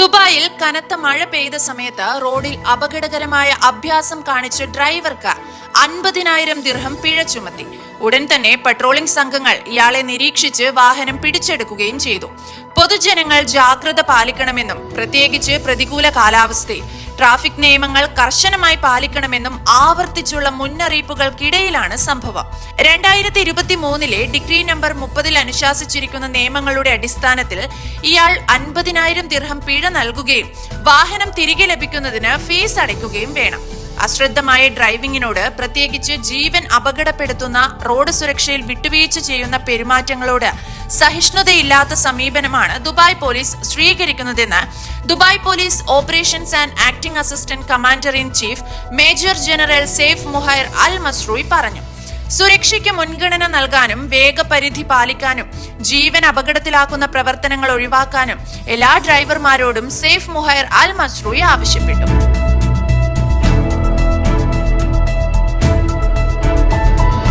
ദുബായിൽ കനത്ത മഴ പെയ്ത സമയത്ത് റോഡിൽ അപകടകരമായ അഭ്യാസം കാണിച്ച ഡ്രൈവർക്ക് അൻപതിനായിരം ദിർഹം പിഴ ചുമത്തി. ഉടൻ തന്നെ പട്രോളിംഗ് സംഘങ്ങൾ ഇയാളെ നിരീക്ഷിച്ച് വാഹനം പിടിച്ചെടുക്കുകയും ചെയ്തു. പൊതുജനങ്ങൾ ജാഗ്രത പാലിക്കണമെന്നും പ്രത്യേകിച്ച് പ്രതികൂല കാലാവസ്ഥയിൽ ട്രാഫിക് നിയമങ്ങൾ കർശനമായി പാലിക്കണമെന്നും ആവർത്തിച്ചുള്ള മുന്നറിയിപ്പുകൾക്കിടയിലാണ് സംഭവം. രണ്ടായിരത്തി ഇരുപത്തി മൂന്നിലെ ഡിഗ്രി നമ്പർ മുപ്പതിൽ അനുശാസിച്ചിരിക്കുന്ന നിയമങ്ങളുടെ അടിസ്ഥാനത്തിൽ ഇയാൾ അൻപതിനായിരം ദിർഹം പിഴ നൽകുകയും വാഹനം തിരികെ ലഭിക്കുന്നതിന് ഫീസ് അടയ്ക്കുകയും വേണം. അശ്രദ്ധമായ ഡ്രൈവിംഗിനോട് പ്രത്യേകിച്ച് ജീവൻ അപകടപ്പെടുത്തുന്ന റോഡ് സുരക്ഷയിൽ വിട്ടുവീഴ്ച ചെയ്യുന്ന പെരുമാറ്റങ്ങളോട് സഹിഷ്ണുതയില്ലാത്ത സമീപനമാണ് ദുബായ് പോലീസ് സ്വീകരിക്കുന്നതെന്ന് Dubai police operations and acting assistant commander in chief major general Saif Muhair Al Mazrouei പറഞ്ഞു. സുരക്ഷയ്ക്ക് മുൻഗണന നൽകാനും വേഗപരിധി പാലിക്കാനും ജീവൻ അപകടത്തിലാക്കുന്ന പ്രവർത്തനങ്ങൾ ഒഴിവാക്കാനും എല്ലാ ഡ്രൈവർമാരോടും സേഫ് മുഹൈർ അൽ മസ്രൂയി ആവശ്യപ്പെട്ടു.